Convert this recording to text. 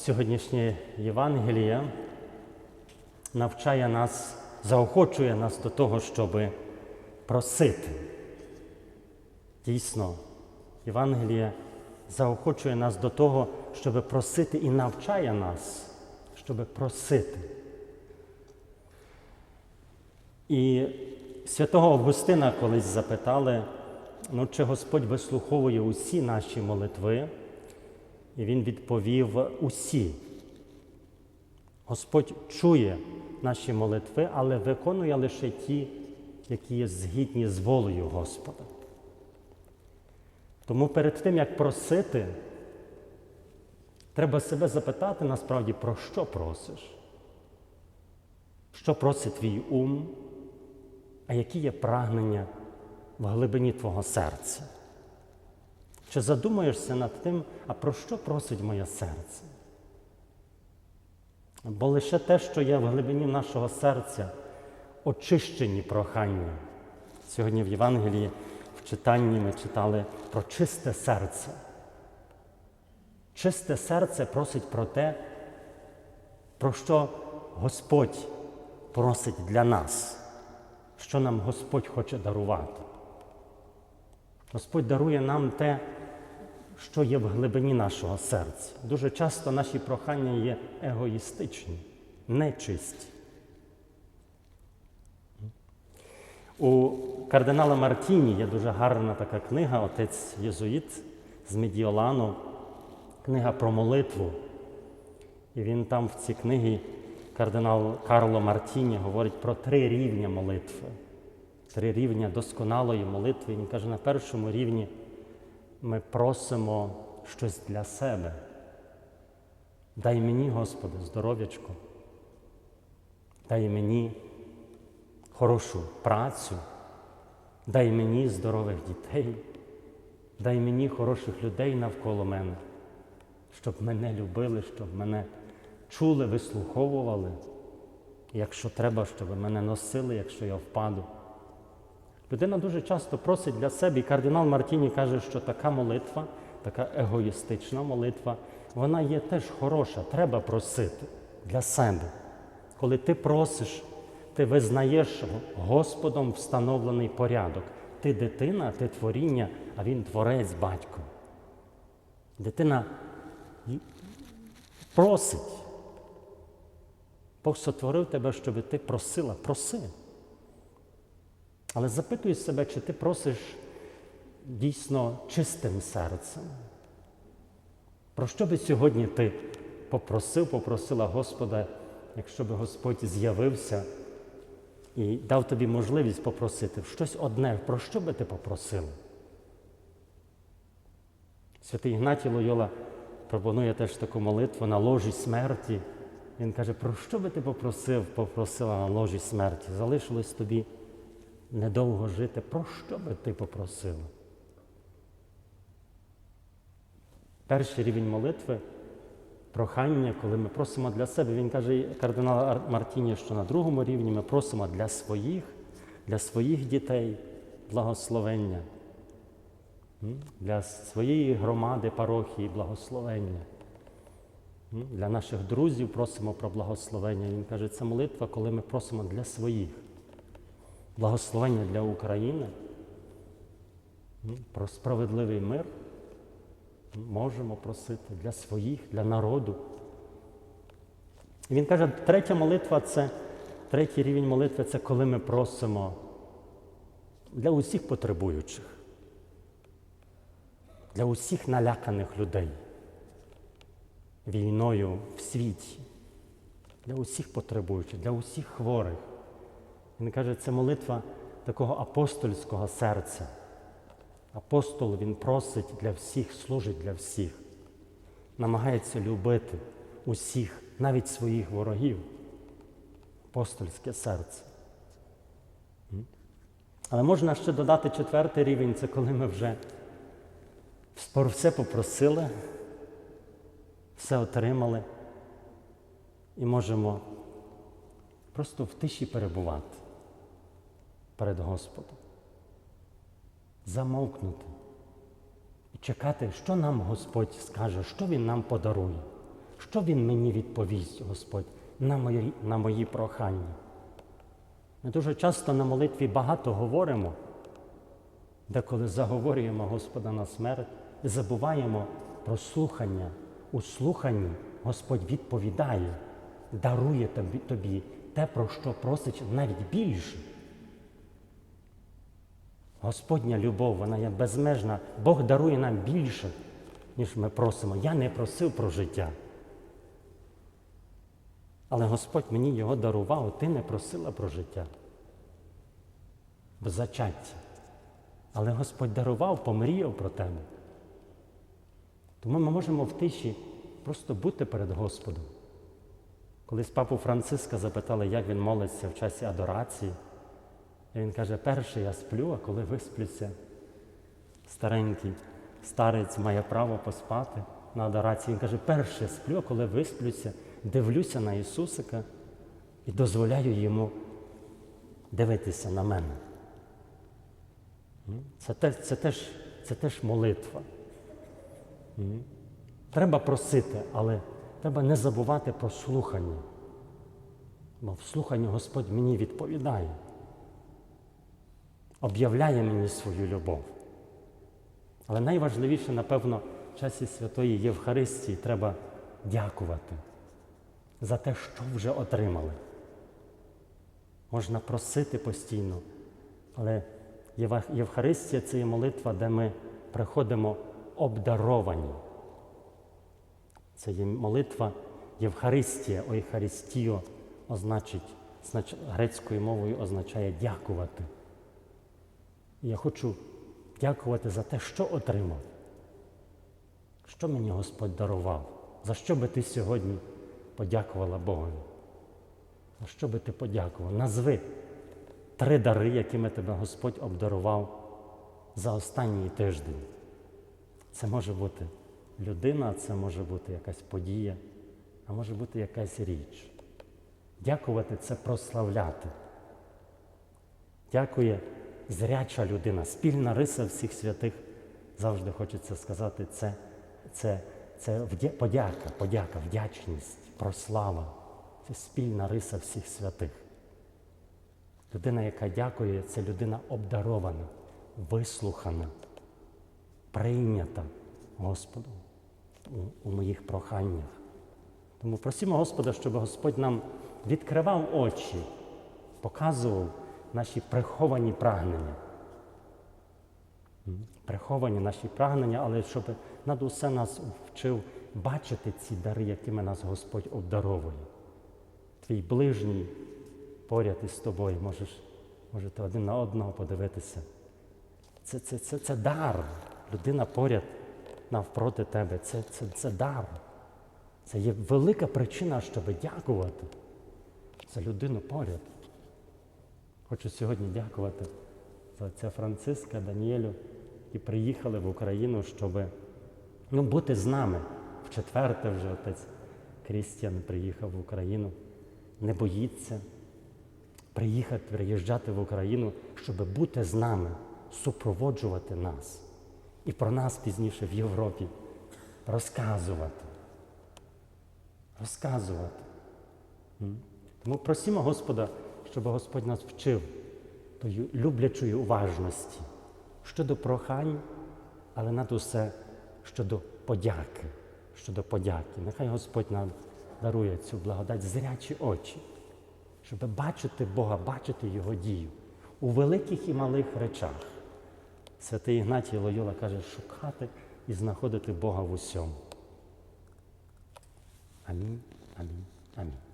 Сьогоднішнє Євангеліє навчає нас, заохочує нас до того, щоб просити. Дійсно, Євангеліє заохочує нас до того, щоб просити і навчає нас, щоб просити. І святого Августина колись запитали, ну, чи Господь вислуховує усі наші молитви, і він відповів усі. Господь чує наші молитви, але виконує лише ті, які є згідні з волею Господа. Тому перед тим, як просити, треба себе запитати насправді, про що просиш? Що просить твій ум, а які є прагнення в глибині твого серця? Чи задумаєшся над тим, а про що просить моє серце? Бо лише те, що є в глибині нашого серця, очищені прохання. Сьогодні в Євангелії в читанні ми читали про чисте серце. Чисте серце просить про те, про що Господь просить для нас, що нам Господь хоче дарувати. Господь дарує нам те, що є в глибині нашого серця. Дуже часто наші прохання є егоїстичні, нечисті. У кардинала Мартіні є дуже гарна така книга, отець Єзуїт з Медіолану, книга про молитву. І він там в цій книгі, кардинал Карло Мартіні, говорить про три рівня молитви, три рівня досконалої молитви. Він каже, на першому рівні ми просимо щось для себе. Дай мені, Господи, здоров'ячко, дай мені хорошу працю, дай мені здорових дітей, дай мені хороших людей навколо мене, щоб мене любили, щоб мене чули, вислуховували, якщо треба, щоб мене носили, якщо я впаду. Людина дуже часто просить для себе, і кардинал Мартіні каже, що така молитва, така егоїстична молитва, вона є теж хороша, треба просити для себе. Коли ти просиш, ти визнаєш Господом встановлений порядок. Ти дитина, ти творіння, а він творець батько. Дитина просить. Бог сотворив тебе, щоб ти просила, проси. Але запитуй себе, чи ти просиш дійсно чистим серцем. Про що би сьогодні ти попросив, попросила Господа, якщо би Господь з'явився і дав тобі можливість попросити щось одне, про що би ти попросив? Святий Ігнатій Лойола пропонує теж таку молитву на ложі смерті. Він каже, про що би ти попросив, попросила на ложі смерті? Залишилось тобі недовго жити, про що би ти попросила? Перший рівень молитви прохання, коли ми просимо для себе, він каже, кардинал Мартіні, що на другому рівні ми просимо для своїх, для своїх дітей благословення, для своєї громади, парохії благословення. Для наших друзів просимо про благословення. Він каже, це молитва, коли ми просимо для своїх. Благословення для України, про справедливий мир можемо просити для своїх, для народу. І він каже, третя молитва це третій рівень молитви це коли ми просимо для усіх потребуючих, для усіх наляканих людей війною в світі, для усіх потребуючих, для усіх хворих. Він каже, це молитва такого апостольського серця. Апостол він просить для всіх, служить для всіх, намагається любити усіх, навіть своїх ворогів. Апостольське серце. Але можна ще додати четвертий рівень це коли ми вже все попросили, все отримали і можемо просто в тиші перебувати перед Господом замовкнути і чекати, що нам Господь скаже, що Він нам подарує, Що Він мені відповість, Господь, на мої, на мої прохання? Ми дуже часто на молитві багато говоримо, деколи заговорюємо Господа на смерть і забуваємо про слухання. У слуханні Господь відповідає, дарує тобі те, про що просить навіть більше. Господня любов, вона є безмежна. Бог дарує нам більше, ніж ми просимо. Я не просив про життя. Але Господь мені його дарував, ти не просила про життя. В зачатті. Але Господь дарував, помріяв про тебе. Тому ми можемо в тиші просто бути перед Господом. Колись папу Франциска запитали, як він молиться в часі адорації. І він каже, перше я сплю, а коли висплюся, старенький старець має право поспати на адорації. Він каже, перше сплю, а коли висплюся, дивлюся на Ісусика і дозволяю йому дивитися на мене. Це теж, це теж, це теж молитва. Треба просити, але треба не забувати про слухання. Бо в слуханні Господь мені відповідає, об'являє мені свою любов. Але найважливіше, напевно, в часі Святої Євхаристії треба дякувати за те, що вже отримали. Можна просити постійно, але Євхаристія це є молитва, де ми приходимо обдаровані. Це є молитва Євхаристія, Ойхаристіо означить, грецькою мовою означає дякувати. Я хочу дякувати за те, що отримав. Що мені Господь дарував? За що би ти сьогодні подякувала Богові? За що би ти подякував? Назви три дари, якими тебе Господь обдарував за останній тиждень. Це може бути людина, це може бути якась подія, а може бути якась річ. Дякувати це прославляти. Дякує зряча людина, спільна риса всіх святих, завжди хочеться сказати, це, це, це подяка, подяка, вдячність, прослава. Це спільна риса всіх святих. Людина, яка дякує, це людина обдарована, вислухана, прийнята Господом у, у моїх проханнях. Тому просимо Господа, щоб Господь нам відкривав очі, показував наші приховані прагнення. Приховані наші прагнення, але щоб над усе нас вчив бачити ці дари, якими нас Господь обдаровує. Твій ближній поряд із тобою, можеш, можете один на одного подивитися. Це, це, це, це дар. Людина поряд навпроти тебе. Це, це, це дар. Це є велика причина, щоб дякувати за людину поряд. Хочу сьогодні дякувати за отця Франциска, Даніелю, які приїхали в Україну, щоб ну, бути з нами. В четверте вже отець Крістіан приїхав в Україну. Не боїться приїхати, приїжджати в Україну, щоб бути з нами, супроводжувати нас. І про нас пізніше в Європі розказувати. Розказувати. Тому просимо Господа, щоб Господь нас вчив тої люблячої уважності щодо прохань, але над усе щодо подяки. Щодо подяки. Нехай Господь нам дарує цю благодать зрячі очі, щоб бачити Бога, бачити Його дію у великих і малих речах. Святий Ігнатій Лойола каже, шукати і знаходити Бога в усьому. Амінь, амінь, амінь.